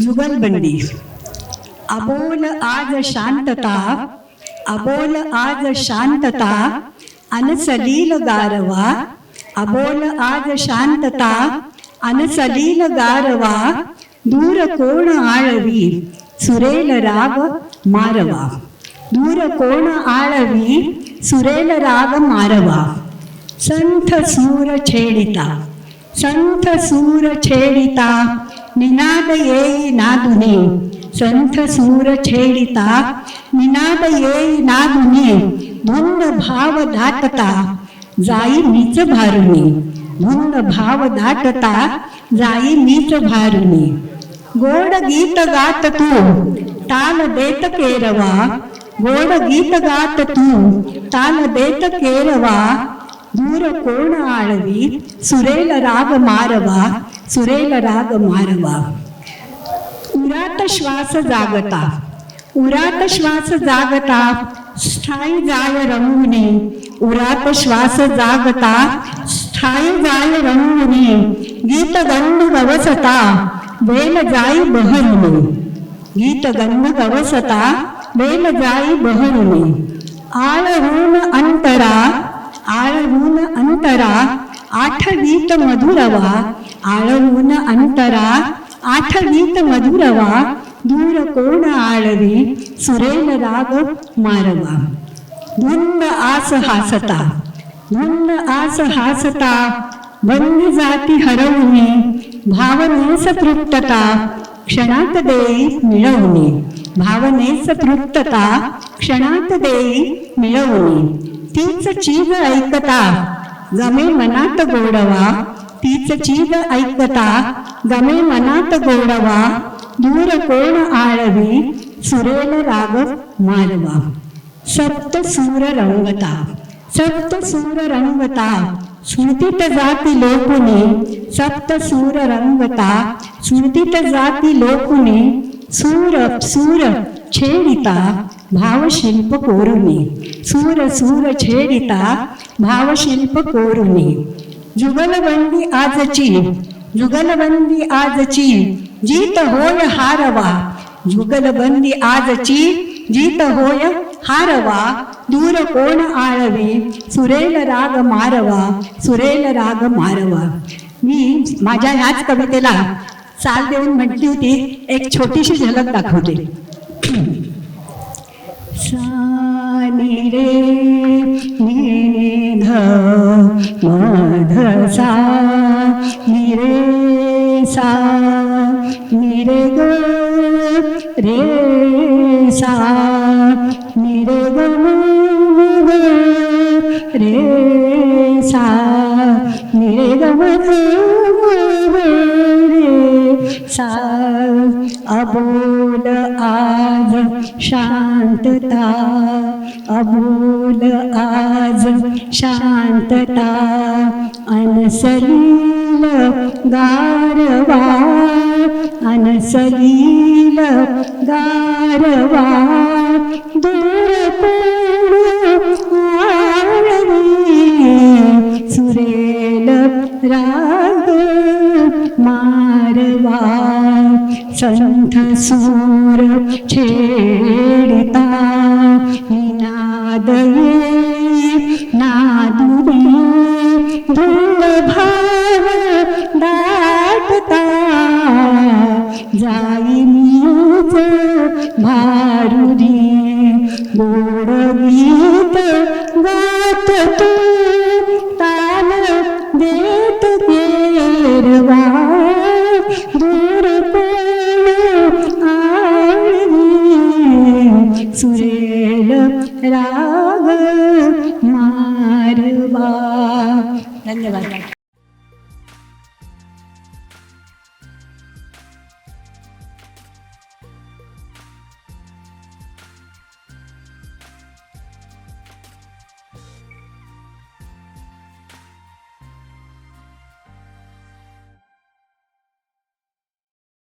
जुगलबंदी. अबोल आज शांतता अबोल आज शांतता अन सलील गारवा. अबोल आज शांतता अन सलील गारवा. दूर कोण आळवी? सुरेल राग मारवा. दूर कोण आळवी सुरेल राग मारवा संथ सूर छेडिता संथ सूर छेडिता निनाद येई नादुने संथ सूर छेडिता निनाद येई नादुने धुंद भाव दाटता जाई मीच भारुनी धुंद भाव दाटता जाई मीच भारुनी गोड गीत गात तू ताल देत केरवा गोड गीत गात तू ताल देत केरवा दूर कोण आळवी सुरेल राग मारवा सुरेल राग मारवा उरात श्वास जागता उरात श्वास जागता स्थायी जाय रंगुने उरात श्वास जागता स्थायी जाय रंगुने गीत गंध गवसता वेल जाई बहरुने गीत गंध गवसता वेल जाई बहरुने आळहून अंतरा आळहून अंतरा आठवीत मधुरवा आळहून अंतरा आठवीत मधुरवा दूर कोण आळवी सुरेल राग मारवा धुंद आस हासता धुंद आस हासता बंद जाती हरवणे भावनेस तृप्तता क्षणात देई मिळवणे भावनेस तृप्तता क्षणात देई मिळवणे तीच चीज ऐकता गमे मनात गोडवा. तीच चीज ऐकता गमे मनात गोडवा. दूर कोण आळवी सुरेल राग मालवा. सप्त सूर रंगता सप्त सूर रंगता. स्मृतीत जाती लोकुने सप्त सूर रंगता. स्मृतीत जाती लोकुने सूर सूर छेडिता भावशिल्प कोरुणे सूर सूर छेडिता भावशिल्प कोरुणे जुगलबंदी आजची जुगलबंदी आजची जीत होय हारवा. जुगलबंदी आजची जीत होय हारवा. दूर कोण आळवी? सुरेल राग मारवा. सुरेल राग मारवा. मी माझ्या ह्याच कवितेला चाल देऊन म्हटली होती एक छोटीशी झलक दाखवते. सा रे नि ध मध सा निरे सा नि रे ग रे सा निरे ग रे सा निरे ग सा अबोल आज शांतता। अबोल आज शांतता। अनसलील गारवा। अनसलील गारवा। दूर सुरेल राग मारवा। संथ सूर छेडिता निनाद ये नादुनी धुंद भाव दाटता जाई मीच भारुरी गोड गीत गात तू